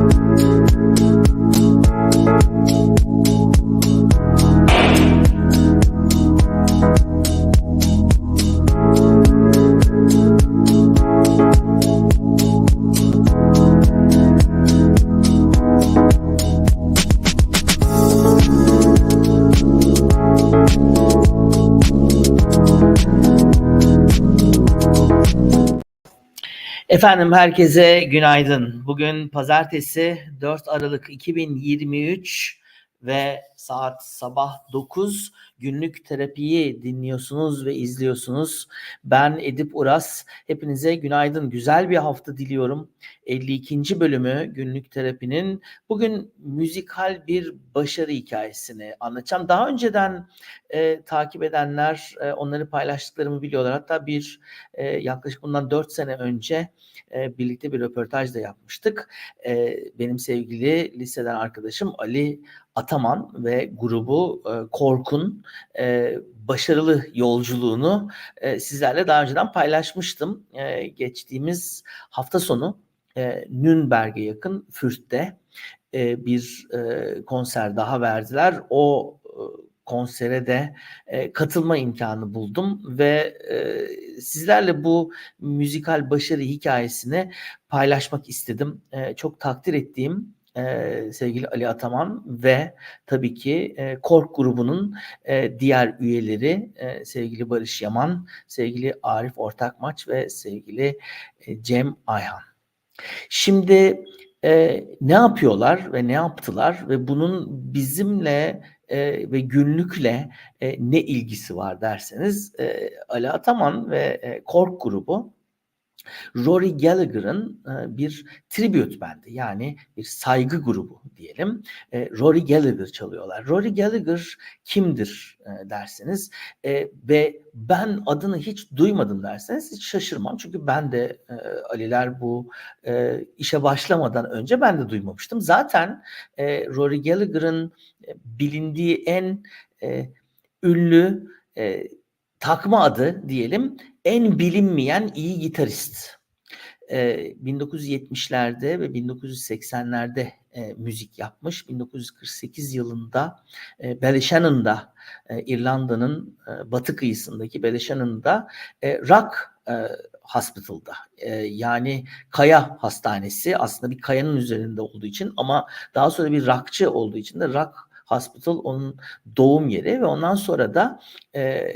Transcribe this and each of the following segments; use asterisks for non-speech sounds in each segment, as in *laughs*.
Thank you. Efendim herkese günaydın. Bugün pazartesi 4 Aralık 2023 ve saat sabah 9 günlük terapiyi dinliyorsunuz ve izliyorsunuz. Ben Edip Uras. Hepinize günaydın. Güzel bir hafta diliyorum. 52. bölümü günlük terapinin bugün müzikal bir başarı hikayesini anlatacağım. Daha önceden e, takip edenler e, onları paylaştıklarımı biliyorlar. Hatta bir e, yaklaşık bundan 4 sene önce e, birlikte bir röportaj da yapmıştık. E, benim sevgili liseden arkadaşım Ali Ataman ve grubu e, Korkun e, başarılı yolculuğunu e, sizlerle daha önceden paylaşmıştım. E, geçtiğimiz hafta sonu e, Nürnberg'e yakın Fürth'te e, bir e, konser daha verdiler. O e, konsere de e, katılma imkanı buldum ve e, sizlerle bu müzikal başarı hikayesini paylaşmak istedim. E, çok takdir ettiğim e, sevgili Ali Ataman ve tabii ki e, Kork grubunun e, diğer üyeleri e, sevgili Barış Yaman, sevgili Arif Ortakmaç ve sevgili e, Cem Ayhan. Şimdi e, ne yapıyorlar ve ne yaptılar ve bunun bizimle e, ve günlükle e, ne ilgisi var derseniz e, Ali Ataman ve e, Kork grubu Rory Gallagher'ın e, bir tribute bendi yani bir saygı grubu diyelim. E, Rory Gallagher çalıyorlar. Rory Gallagher kimdir e, derseniz ve ben adını hiç duymadım derseniz hiç şaşırmam. Çünkü ben de Aliler bu işe başlamadan önce ben de duymamıştım. Zaten Rory Gallagher'ın bilindiği en ünlü takma adı diyelim en bilinmeyen iyi gitarist. Ee, 1970'lerde ve 1980'lerde e, müzik yapmış. 1948 yılında e, Ballyshanon'da e, İrlanda'nın e, batı kıyısındaki Ballyshanon'da e, Rock e, Hospital'da e, yani kaya hastanesi aslında bir kayanın üzerinde olduğu için ama daha sonra bir rockçı olduğu için de Rock Hospital onun doğum yeri ve ondan sonra da e,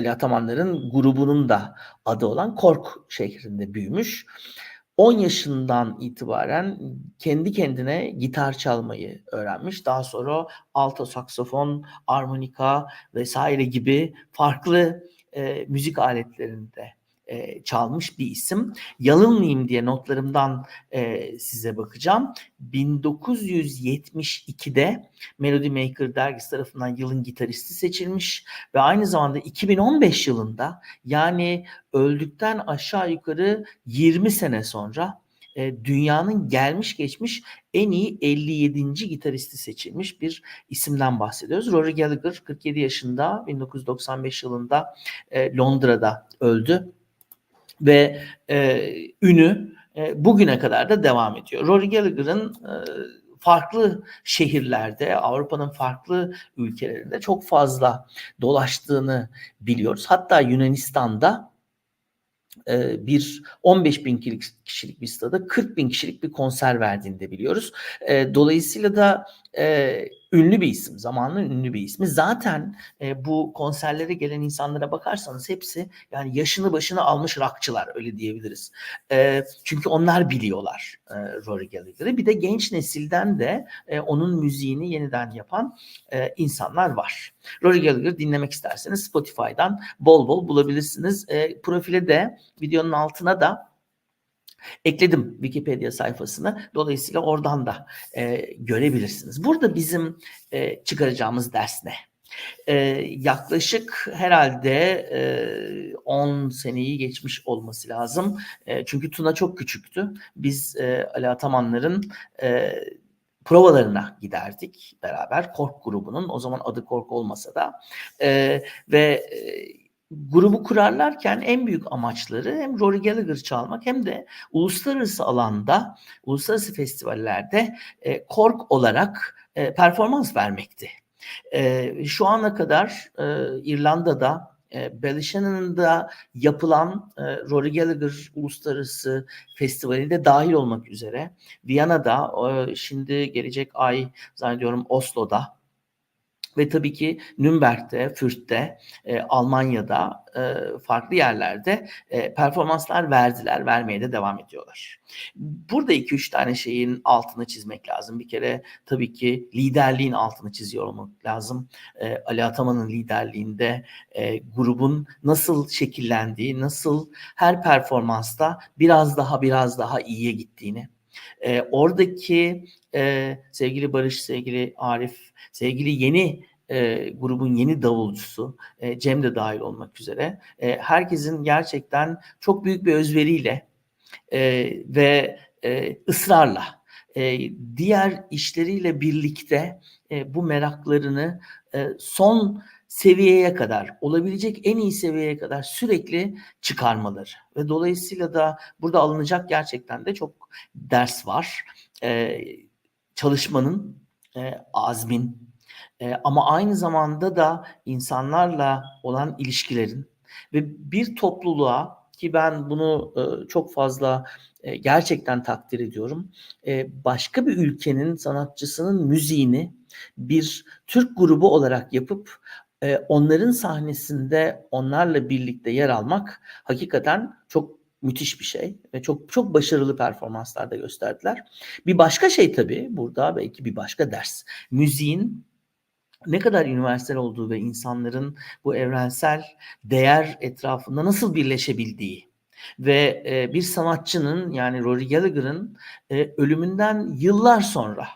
Ali Atamanların grubunun da adı olan Kork şehrinde büyümüş. 10 yaşından itibaren kendi kendine gitar çalmayı öğrenmiş. Daha sonra alto saksofon, armonika vesaire gibi farklı e, müzik aletlerinde e, çalmış bir isim. Yanılmayayım diye notlarımdan e, size bakacağım. 1972'de Melody Maker dergisi tarafından yılın gitaristi seçilmiş ve aynı zamanda 2015 yılında yani öldükten aşağı yukarı 20 sene sonra e, dünyanın gelmiş geçmiş en iyi 57. gitaristi seçilmiş bir isimden bahsediyoruz. Rory Gallagher 47 yaşında 1995 yılında e, Londra'da öldü ve e, ünü e, bugüne kadar da devam ediyor. Rory Gallagher'ın e, farklı şehirlerde, Avrupa'nın farklı ülkelerinde çok fazla dolaştığını biliyoruz. Hatta Yunanistan'da e, bir 15 bin kişilik bir stada 40 bin kişilik bir konser verdiğini de biliyoruz. E, dolayısıyla da e, ünlü bir isim, zamanın ünlü bir ismi. Zaten e, bu konserlere gelen insanlara bakarsanız hepsi yani yaşını başını almış rakçılar öyle diyebiliriz. E, çünkü onlar biliyorlar e, Rory Gallagher'ı. Bir de genç nesilden de e, onun müziğini yeniden yapan e, insanlar var. Rory Gallagher dinlemek isterseniz Spotify'dan bol bol bulabilirsiniz. E, profile de videonun altına da ekledim Wikipedia sayfasına. Dolayısıyla oradan da e, görebilirsiniz. Burada bizim e, çıkaracağımız ders ne? Ee, yaklaşık herhalde e, 10 seneyi geçmiş olması lazım. E, çünkü Tuna çok küçüktü. Biz e, Ali Atamanların e, provalarına giderdik beraber. Kork grubunun o zaman adı Kork olmasa da e, ve e, grubu kurarlarken en büyük amaçları hem Rory Gallagher çalmak hem de uluslararası alanda, uluslararası festivallerde e, kork olarak e, performans vermekti. E, şu ana kadar e, İrlanda'da e, Ballyshanon'da yapılan e, Rory Gallagher Uluslararası Festivali'nde dahil olmak üzere Viyana'da e, şimdi gelecek ay zannediyorum Oslo'da ve tabii ki Nürnberg'de, Fürth'te, e, Almanya'da e, farklı yerlerde e, performanslar verdiler, vermeye de devam ediyorlar. Burada iki üç tane şeyin altını çizmek lazım. Bir kere tabii ki liderliğin altını çiziyor olmak lazım. E, Ali Ataman'ın liderliğinde e, grubun nasıl şekillendiği, nasıl her performansta biraz daha biraz daha iyiye gittiğini, e, oradaki e, sevgili Barış, sevgili Arif, sevgili yeni e, grubun yeni davulcusu e, Cem de dahil olmak üzere e, herkesin gerçekten çok büyük bir özveriyle e, ve e, ısrarla e, diğer işleriyle birlikte e, bu meraklarını e, son seviyeye kadar, olabilecek en iyi seviyeye kadar sürekli çıkarmaları ve dolayısıyla da burada alınacak gerçekten de çok ders var. E, çalışmanın, e, azmin, e, ama aynı zamanda da insanlarla olan ilişkilerin ve bir topluluğa ki ben bunu e, çok fazla e, gerçekten takdir ediyorum. E, başka bir ülkenin sanatçısının müziğini bir Türk grubu olarak yapıp e, onların sahnesinde onlarla birlikte yer almak hakikaten çok müthiş bir şey ve çok çok başarılı performanslar da gösterdiler. Bir başka şey tabii burada belki bir başka ders. Müziğin ne kadar üniversal olduğu ve insanların bu evrensel değer etrafında nasıl birleşebildiği ve e, bir sanatçının yani Rory Gallagher'ın e, ölümünden yıllar sonra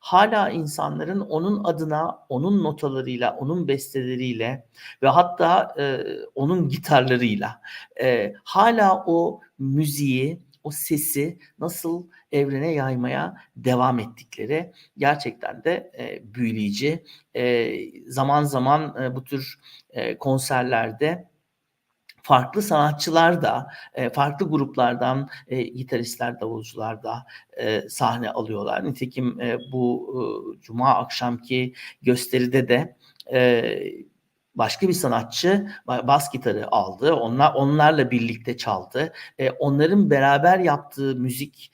hala insanların onun adına, onun notalarıyla, onun besteleriyle ve hatta e, onun gitarlarıyla e, hala o müziği, o sesi nasıl evrene yaymaya devam ettikleri gerçekten de e, büyüleyici. E, zaman zaman e, bu tür e, konserlerde farklı sanatçılar da e, farklı gruplardan e, gitaristler, davulcular da e, sahne alıyorlar. Nitekim bu cuma akşamki gösteride de başka bir sanatçı bas gitarı aldı. Onlar onlarla birlikte çaldı. Onların beraber yaptığı müzik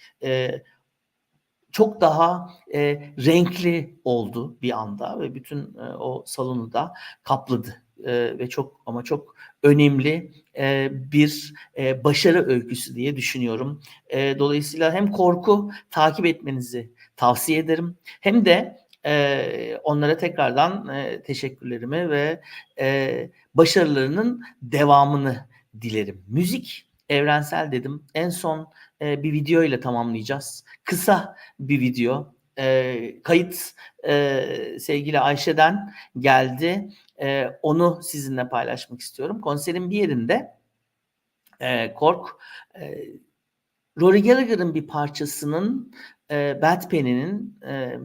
çok daha e, renkli oldu bir anda ve bütün e, o salonu da kapladı e, ve çok ama çok önemli e, bir e, başarı öyküsü diye düşünüyorum. E, dolayısıyla hem korku takip etmenizi tavsiye ederim hem de e, onlara tekrardan e, teşekkürlerimi ve e, başarılarının devamını dilerim. Müzik evrensel dedim. En son e, bir video ile tamamlayacağız. Kısa bir video. E, kayıt e, sevgili Ayşe'den geldi. E, onu sizinle paylaşmak istiyorum. Konserin bir yerinde e, Kork e, Rory Gallagher'ın bir parçasının e, Bad Penny'nin e,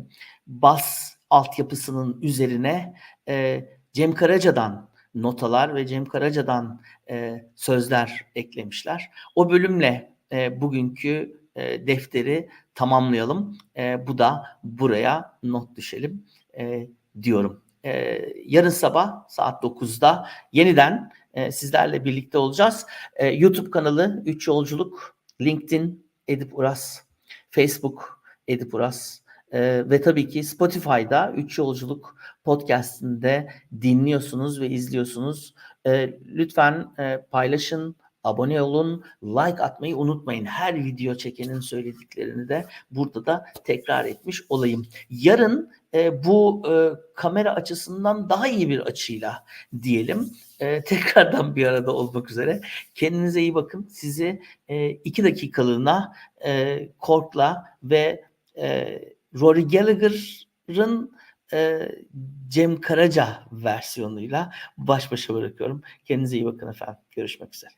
bas altyapısının üzerine e, Cem Karaca'dan notalar ve Cem Karaca'dan e, sözler eklemişler. O bölümle e, bugünkü e, defteri tamamlayalım. E, bu da buraya not düşelim e, diyorum. E, yarın sabah saat 9'da yeniden e, sizlerle birlikte olacağız. E, YouTube kanalı 3 Yolculuk, LinkedIn Edip Uras, Facebook Edip Uras e, ve tabii ki Spotify'da 3 Yolculuk podcastinde dinliyorsunuz ve izliyorsunuz. E, lütfen e, paylaşın, abone olun, like atmayı unutmayın. Her video çekenin söylediklerini de burada da tekrar etmiş olayım. Yarın e, bu e, kamera açısından daha iyi bir açıyla diyelim. E, *laughs* tekrardan bir arada olmak üzere. Kendinize iyi bakın. Sizi e, iki dakikalığına e, Kork'la ve e, Rory Gallagher'ın e, Cem Karaca versiyonuyla baş başa bırakıyorum. Kendinize iyi bakın efendim. Görüşmek üzere.